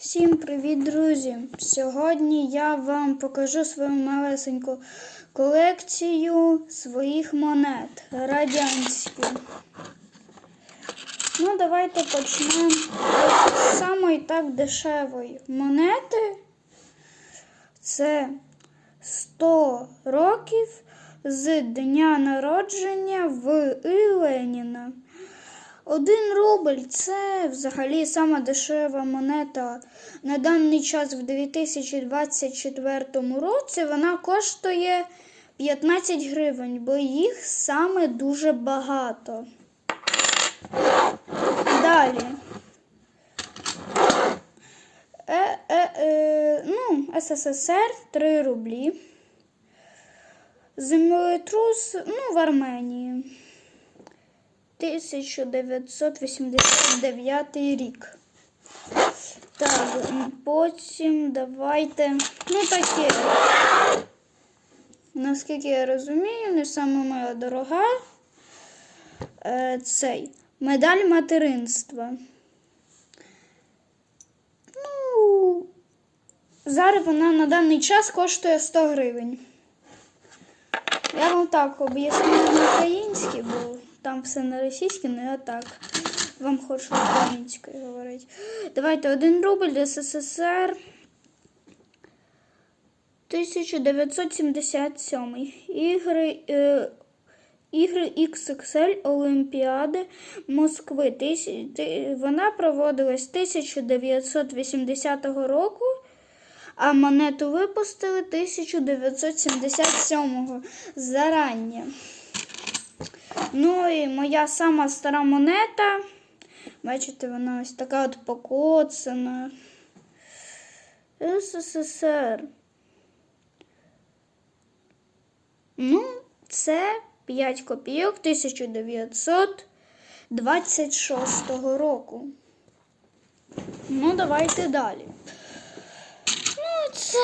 Всім привіт, друзі! Сьогодні я вам покажу свою малесеньку колекцію своїх монет радянських. Ну, давайте почнемо з самої так дешевої монети. Це 100 років з дня народження в І. Леніна. Один рубль це взагалі сама дешева монета. На даний час в 2024 році вона коштує 15 гривень, бо їх саме дуже багато. Далі. Е, е, е, ну, СССР 3 рублі. Землетрус ну, в Арменії. 1989 рік. Так, потім давайте. Ну, таке. Наскільки я розумію, не саме моя дорога. Е, цей медаль материнства. Ну, зараз вона на даний час коштує 100 гривень. Я вам так об'ясню на українській, бо там все на російській, але я так вам хочу українською говорити. Давайте один рубль СССР 1977. Ігри, е, ігри XXL Олімпіади Москви. Вона проводилась 1980 року. А монету випустили 1977 зарання. Ну і моя сама стара монета. Бачите, вона ось така от покоцана. СССР. Ну, це 5 копійок 1926 року. Ну, давайте далі. Ну, це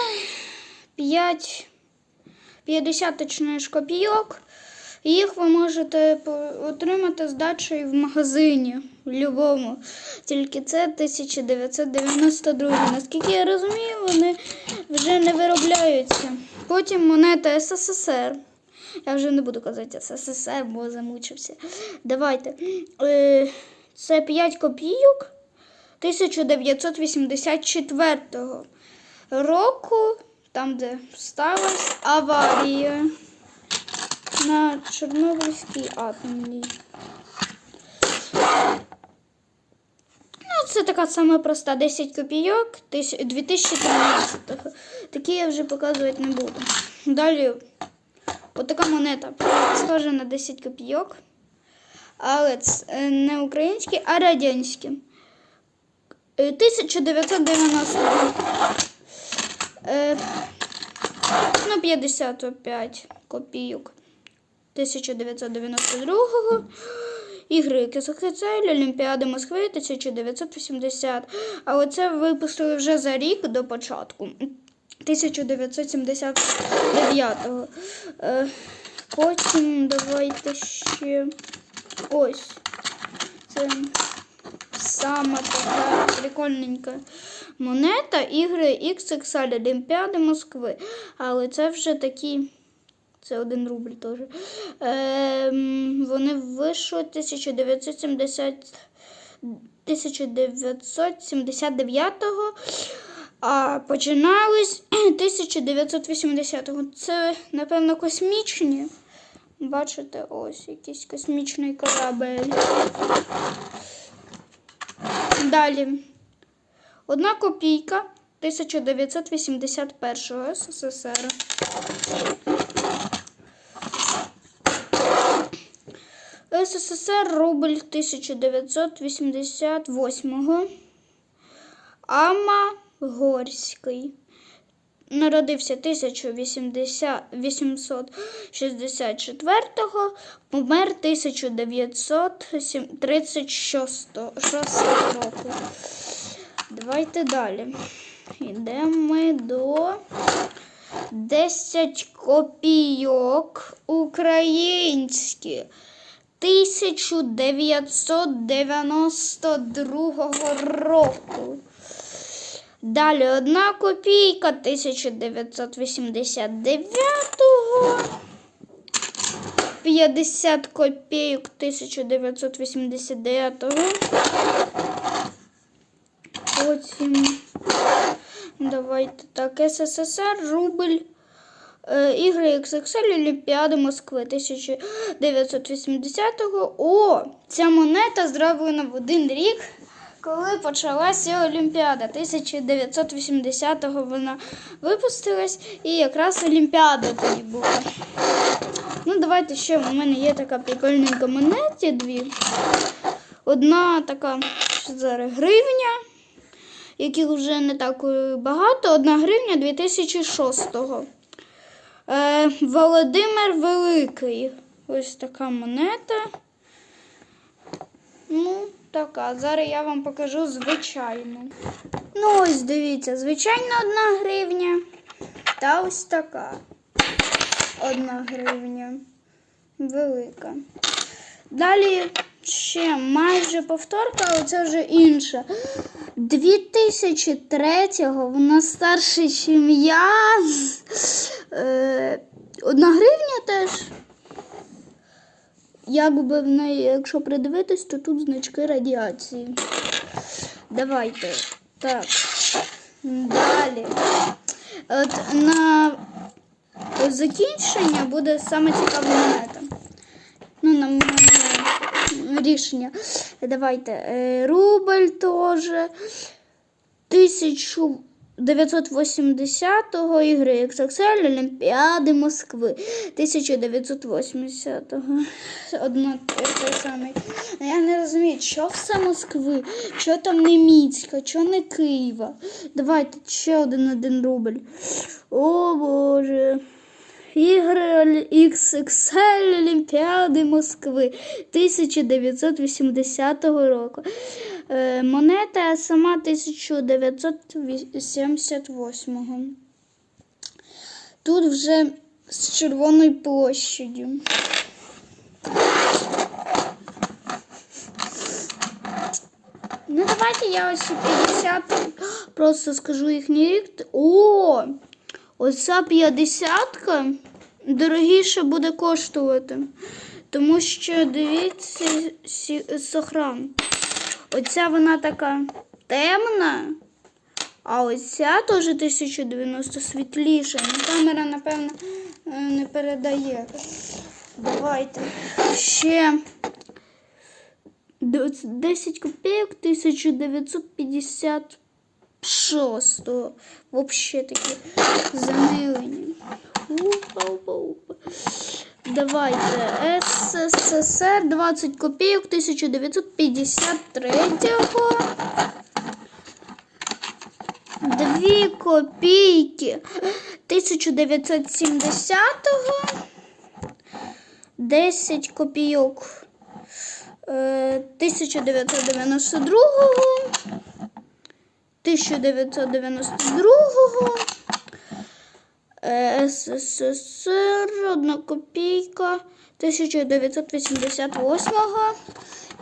5 50 точних копійок. Їх ви можете отримати здачею в магазині в будь-якому. Тільки це 1992. Наскільки я розумію, вони вже не виробляються. Потім монета СССР. Я вже не буду казати СССР, бо замучився. Давайте. Е, Це 5 копійок 1984 року, там, де сталася аварія на Чорнобильській атомній. Ну, це така сама проста 10 копійок тисяч- 2013. Такі я вже показувати не буду. Далі, отака монета. Схожа на 10 копійок. Але це е, не українські, а радянські. Е, 1990 Е, ну, 55 копійок. 1992 Ігри Кисохицель, Олімпіади Москви 1980. Але це випустили вже за рік до початку. 1979-го. Е, потім давайте ще ось. Це сама така прикольненька монета ігри XXL Олімпіади Москви. Але це вже такі. Це один рубль теж. Ем, вони вийшли 1970, 1979-го, а починались 1980-го. Це, напевно, космічні. Бачите, ось якийсь космічний корабель. Далі. Одна копійка 1981 СССР. СССР рубль 1988. Ама Горський. Народився 1864-го, помер 1936 року. Давайте далі. Йдемо ми до 10 копійок українські. 1992 року. Далі одна копійка 1989-го. 50 копійок 1989-го. Потім давайте так, СССР, рубль. Е, Ігри XXL Олімпіади Москви 1980-го. О, ця монета зроблена в один рік, коли почалася Олімпіада. 1980-го вона випустилась і якраз Олімпіада тоді була. Ну, давайте ще у мене є така прикольненька монеті дві. Одна така зараз гривня, яких вже не так е, багато. Одна гривня 2006-го. Е, Володимир Великий. Ось така монета. Ну, така. Зараз я вам покажу звичайну. Ну, ось дивіться, звичайна одна гривня. Та ось така. Одна гривня. Велика. Далі ще майже повторка, але це вже інша. 2003-го вона старша, ніж я. Одна гривня теж. Якби в неї, якщо придивитись, то тут значки радіації. Давайте. Так. Далі. От на закінчення буде саме цікава монета. Ну, на моє рішення. Давайте. е, Рубль теж. 1980-го ігри XXL Олімпіади Москви. 1980-го. Одно те саме. Я не розумію, що все Москви, що там не Мінська, що не Києва. Давайте ще один один рубль. О Боже. Ігри XXL Олімпіади Москви 1980 року. Е, монета сама 1978. Тут вже з Червоною площадю. Ну, давайте я ось 50 просто скажу їхній рік. О! Оця 50-ка дорогіше буде коштувати. Тому що дивіться сохран. Оця вона така темна, а оця теж 1090 світліша. Ну, камера, напевно, е, не передає. Давайте ще 10 копійок 1956. Вообще такі занилені. Упа-упа-упа. Давайте. СССР 20 копійок 1953-го. Дві копійки 1970-го. 10 копійок е, 1992-го. 1992-го. Е, СССР, одна копійка 1988-го.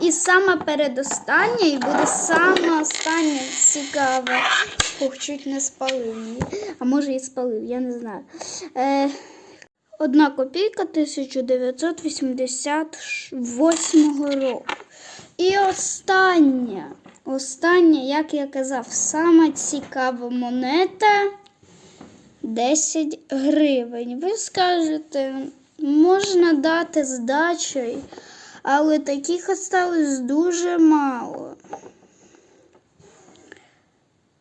І саме передостання, і буде саме останнє цікаве. Ох, чуть не спалив. А може і спалив, я не знаю. Е, одна копійка 1988 року. І остання, остання, як я казав, сама цікава монета 10 гривень. Ви скажете, можна дати здачею, але таких осталось дуже мало.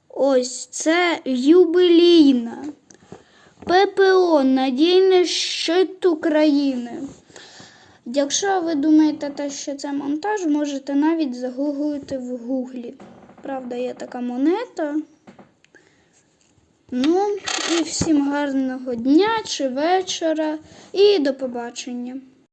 Ось це юбилійна. ППО надійний щит України. Якщо ви думаєте, те, що це монтаж, можете навіть загуглити в гуглі. Правда, є така монета. Ну, і всім гарного дня чи вечора, і до побачення.